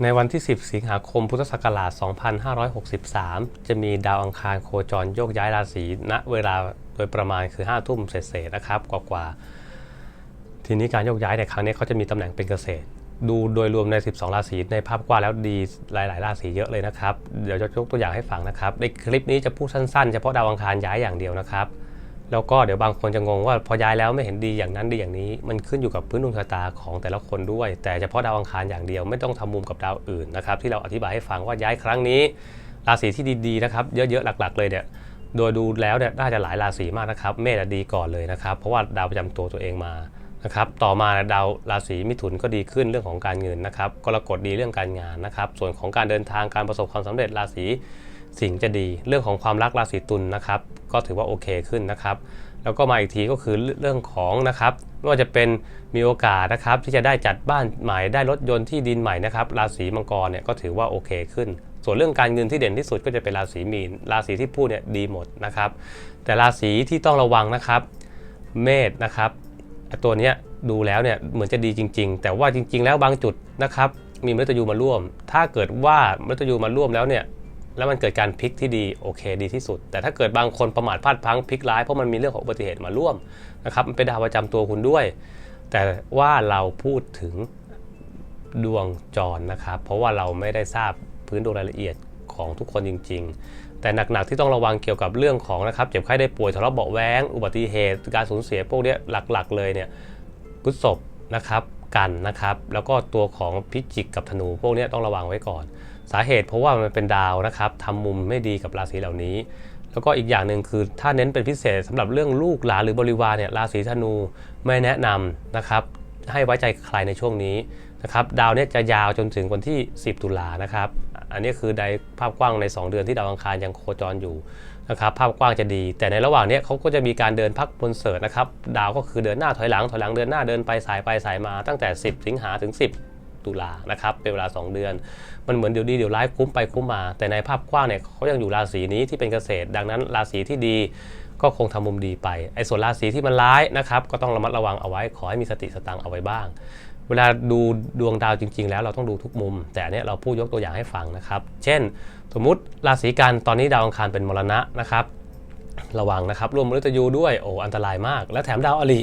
ในวันที่ 10 สิงหาคม พุทธศักราช 2563 จะมีดาวอังคารโคจรโยกย้ายราศีณเวลาโดยประมาณคือ 5 ทุ่มเศษนะครับกว่าๆ ทีนี้การโยกย้ายในครั้งนี้เขาจะมีตำแหน่งเป็นเกษตร ดูโดยรวมใน 12 ราศีในภาพกว้างแล้วดีหลาย ๆ ราศีเยอะเลยนะครับ เดี๋ยวจะยกตัวอย่างให้ฟังนะครับ ในคลิปนี้จะพูดสั้น ๆ เฉพาะดาวอังคารย้ายอย่างเดียวนะครับ แล้วก็เดี๋ยวบางคนจะงงว่าพอย้ายแล้วไม่เห็นดีอย่างนั้นดีอย่างนี้ มันขึ้นอยู่กับพื้นดวงชะตาของแต่ละคนด้วย แต่เฉพาะดาวอังคารอย่างเดียวไม่ต้องทำมุมกับดาวอื่นนะครับที่เราอธิบายให้ฟังว่าย้ายครั้งนี้ ราศีที่ดีๆนะครับเยอะๆหลัก ๆ เลยเนี่ยโดยดูแล้วเนี่ยน่าจะหลายราศีมากนะครับ เมษอะดีก่อนเลยนะครับ เพราะว่าดาวประจำตัวตัวเองมานะครับต่อมาดาวราศีมิถุนก็ดีขึ้นเรื่องของการเงินนะครับกรกฎดีเรื่องการงานนะครับ ส่วนของการเดินทางการประสบความสำเร็จราศีสิงห์จะดี เรื่องของความรักราศีตุลนะครับ ก็ถือว่าโอเคขึ้นนะครับ แล้วก็มาอีกทีก็คือเรื่องของนะครับไม่ว่าจะเป็นมีโอกาสนะครับที่จะได้จัดบ้านใหม่ได้รถยนต์ที่ดินใหม่นะครับราศีมังกรเนี่ยก็ถือว่าโอเคขึ้น ส่วนเรื่องการเงินที่เด่นที่สุดก็จะเป็นราศีมีน ราศีที่พูดเนี่ยดีหมดนะครับ แต่ราศีที่ต้องระวังนะครับ เมษนะครับตัวเนี้ยดูแล้วเนี่ยเหมือนจะดีจริง ๆ แต่ว่าจริง ๆ แล้วบางจุดนะครับมีมฤตยูมาร่วม ถ้าเกิดว่ามฤตยูมาร่วมแล้วเนี่ย แล้วมันเกิดการพลิกที่ดีโอเคดีที่สุด แต่ถ้าเกิดบางคนประมาทพลาดพลั้งพลิกร้ายเพราะมันมีเรื่องของอุบัติเหตุมาร่วมนะครับมันเป็นดาวประจำตัวคุณด้วย แต่ว่าเราพูดถึงดวงจรนะครับ เพราะว่าเราไม่ได้ทราบพื้นดวงรายละเอียดของทุกคนจริง ๆ แต่หนักๆที่ต้องระวังเกี่ยวกับเรื่องของนะครับเจ็บไข้ได้ป่วยทะเลาะเบาแว้งอุบัติเหตุ การสูญเสียพวกนี้หลักๆ เลยเนี่ยพฤษภนะครับกันนะครับ แล้วก็ตัวของพิจิกกับธนูพวกนี้ต้องระวังไว้ก่อน สาเหตุเพราะว่ามันเป็นดาวนะครับทำมุมไม่ดีกับราศีเหล่านี้ แล้วก็อีกอย่างหนึ่งคือถ้าเน้นเป็นพิเศษสำหรับเรื่องลูกหลานหรือบริวารเนี่ยราศีธนูไม่แนะนำนะครับให้ไว้ใจใครในช่วงนี้นะครับดาวเนี่ยจะยาวจนถึงวันที่ 10 ตุลานะครับ อันนี้คือในภาพกว้างใน 2 เดือนที่ดาวอังคารยังโคจรอยู่นะครับภาพกว้างจะดี แต่ในระหว่างนี้เขาก็จะมีการเดินพักบนเสิร์ตนะครับดาวก็คือเดินหน้าถอยหลังถอยหลังเดินหน้าเดินไปสายไปสายมาตั้งแต่ 10 สิงหาถึง 10 ตุลานะครับเป็นเวลา 2 เดือน มันเหมือนเดี๋ยวดีเดี๋ยวร้ายคุ้มไปคุ้มมา แต่ในภาพกว้างเนี่ยเขายังอยู่ราศีนี้ที่เป็นเกษตร ดังนั้นราศีที่ดีก็คงทำมุมดีไปไอ้ส่วนราศีที่มันร้ายนะครับก็ต้องระมัดระวังเอาไว้ ขอให้มีสติสตังเอาไว้บ้าง เวลาดูดวงดาวจริง ๆ แล้วเราต้องดูทุกมุม แต่เนี้ยเราพูดยกตัวอย่างให้ฟังนะครับ เช่น สมมุติราศีกันตอนนี้ดาวอังคารเป็นมรณะนะครับ ระวังนะครับ ร่วมมฤตยูด้วยโอ้อันตรายมาก และแถมดาวอริ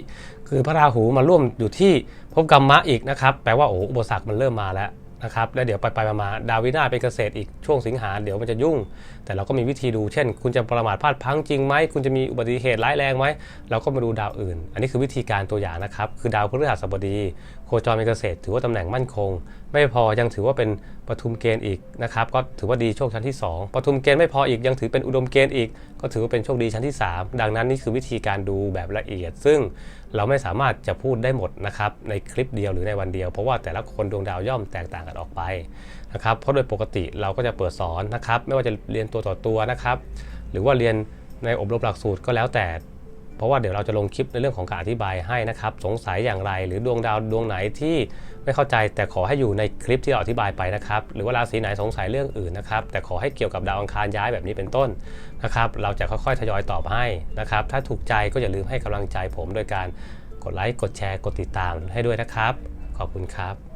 คือพระราหูมาร่วมอยู่ที่ภพกรรมะอีกนะครับ แปลว่าโอ้อุปสรรคมันเริ่มมาแล้ว นะครับแล้วเดี๋ยวไปไปๆมาๆดาววินาเป็นเกษตรอีกช่วงสิงหาเดี๋ยวมันจะยุ่ง แต่เราก็มีวิธีดูเช่น คุณจะประมาทพลาดพังจริงไหมคุณจะมีอุบัติเหตุร้ายแรงไหมเราก็มาดูดาวอื่น อันนี้คือวิธีการตัวอย่างนะครับ คือดาวพฤหัสบดี โคจรเป็นเกษตร ถือว่าตำแหน่งมั่นคง ไม่พอยังถือว่าเป็นปทุมเกณฑ์อีกนะครับก็ถือว่าดีโชคชั้นที่ 2ปทุมเกณฑ์ไม่พออีกยังถือเป็นอุดมเกณฑ์อีก ก็ถือว่าเป็นโชคดีชั้นที่ 3 ดังนั้นนี่คือวิธีการดูแบบละเอียด ซึ่งเราไม่สามารถจะพูดได้หมดนะครับในคลิปเดียวหรือในวันเดียว เพราะว่าแต่ละคนดวงดาวย่อมแตกต่างกันออกไปนะครับเพราะโดยปกติเราก็จะเปิดสอนนะครับ ไม่ว่าจะเรียนตัวต่อตัวนะครับ หรือว่าเรียนในอบรมหลักสูตรก็แล้วแต่ เพราะว่าเดี๋ยวเราจะลงคลิปในเรื่องของการอธิบายให้นะครับ สงสัยอย่างไร หรือดวงดาวดวงไหนที่ไม่เข้าใจแต่ขอให้อยู่ในคลิปที่เราอธิบายไปนะครับ หรือว่าราศีไหนสงสัยเรื่องอื่นนะครับ แต่ขอให้เกี่ยวกับดาวอังคารย้ายแบบนี้เป็นต้นนะครับ เราจะค่อยๆทยอยตอบให้นะครับ ถ้าถูกใจก็อย่าลืมให้กำลังใจผมโดยการกดไลค์กดแชร์กดติดตามให้ด้วยนะครับ ขอบคุณครับ